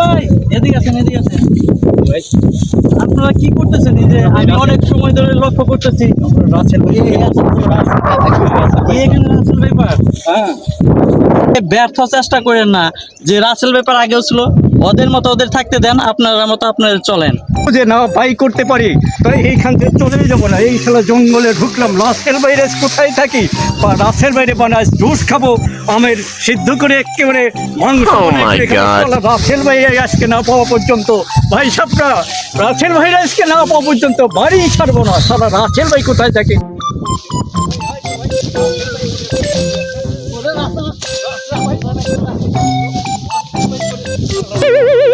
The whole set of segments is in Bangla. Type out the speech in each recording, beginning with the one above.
ভাই এদিকে আছেন এদিকে আছেন আপনারা কি করতেছেন এই যে আমি অনেক সময় ধরে লক্ষ্য করতেছি রাসেল ভাই এখানে রাসেল ব্যাপার হ্যাঁ ব্যর্থ চেষ্টা করেন না যে রাসেল ব্যাপার আগেও ছিল ওদের মতো ওদের থাকতে দেন আপনারা মতো আপনারা চলেন। যে না বাই করতে পারি। তো এইখান থেকে চলে যাব না। এই খেলা জঙ্গলে ঢুকলাম রাসেল বাইরে কোথায় থাকি? বা রাসেল বাইরে বানায় জুস খাব আমের সিদ্ধ করে একেবারে মাংস Oh রাসেল ভাই আজকে না পাওয়া পর্যন্ত। ভাই সাপটা রাসেল ভাই আজকে না পাওয়া পর্যন্ত বাড়ি ছাড়বো না। সারা রাসেল ভাই কোথায় থাকে? এই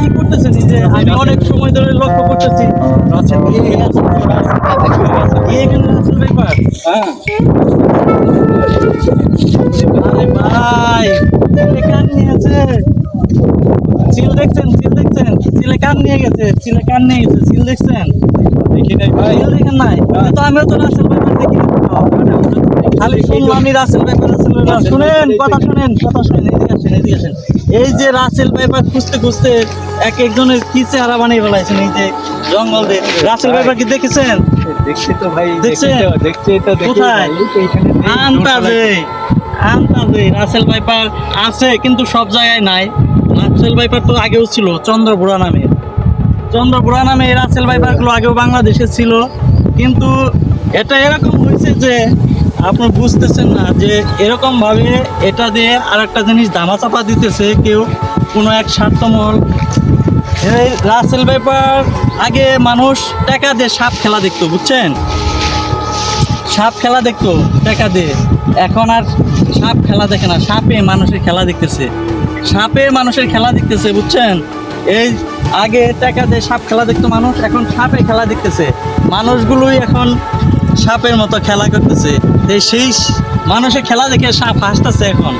কি করতেছেন যে আমি অনেক সময় ধরে লক্ষ্য করতেছি। ভাই হ্যাঁ। আরে ভাই চিলে কান নিয়েছে চিল দেখছেন চিল দেখছেন? চিলে কান নিয়ে গেছে চিলে কান নিয়ে গেছে চিল দেখছেন? দেখি নাই ভাই। দেখেন নাই? তো আমিও তো রাসেল ব্যাপার দেখি। খালি রাসেল রাসেল শুনেন কথা শুনেন কথা শুনেন এদিকে আসেন এদিকে আসেন। এই যে রাসেল ভাইপার খুঁজতে খুঁজতে এক একজনের কি চেহারা বানিয়ে ফেলাইছেন এই যে জঙ্গল দিয়ে। রাসেল ভাইপার কি দেখেছেন? দেখছি তো ভাই দেখছেন? দেখছি তো, দেখছি তো দেখি কোথায়? ভাই, তো এইখানে নেই, আন্তাজে আন্তাজে রাসেল ভাইপার আছে কিন্তু সব জায়গায় নাই। রাসেল ভাইপার তো আগেও ছিল চন্দ্রপুরা নামে। চন্দ্রপুরা নামে এই রাসেল ভাইপারগুলো আগেও বাংলাদেশে ছিল। কিন্তু এটা এরকম হয়েছে যে আপনি বুঝতেছেন না যে এরকম ভাবে এটা দিয়ে আর একটা জিনিস দামাচাপা দিতেছে কেউ কোনো এক স্বার্থমহল। এই রাসেল ভাইপার, আগে মানুষ টাকা দিয়ে সাপ খেলা দেখতো, বুঝছেন? সাপ খেলা দেখতো, টাকা দিয়ে। এখন আর সাপ খেলা দেখে না, সাপে মানুষের খেলা দেখতেছে। সাপে মানুষের খেলা দেখতেছে, বুঝছেন? এই আগে টাকা দিয়ে সাপ খেলা দেখতো মানুষ, এখন সাপে খেলা দেখতেছে। মানুষগুলোই এখন সাপের মতো খেলা করতেছে। এই সেই মানুষের খেলা দেখে সাপ হাসতেছে এখন।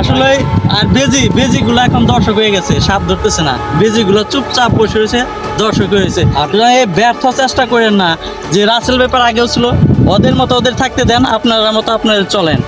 আসলে আর বেজি বেজিগুলো এখন দর্শক হয়ে গেছে সাপ ধরতেছে না। বেজিগুলো চুপচাপ বসে রয়েছে দর্শক হয়েছে আপনারা এই ব্যর্থ চেষ্টা করেন না যে রাসেল ব্যাপার আগেও ছিল ওদের মতো ওদের থাকতে দেন আপনারা মতো আপনারা চলেন।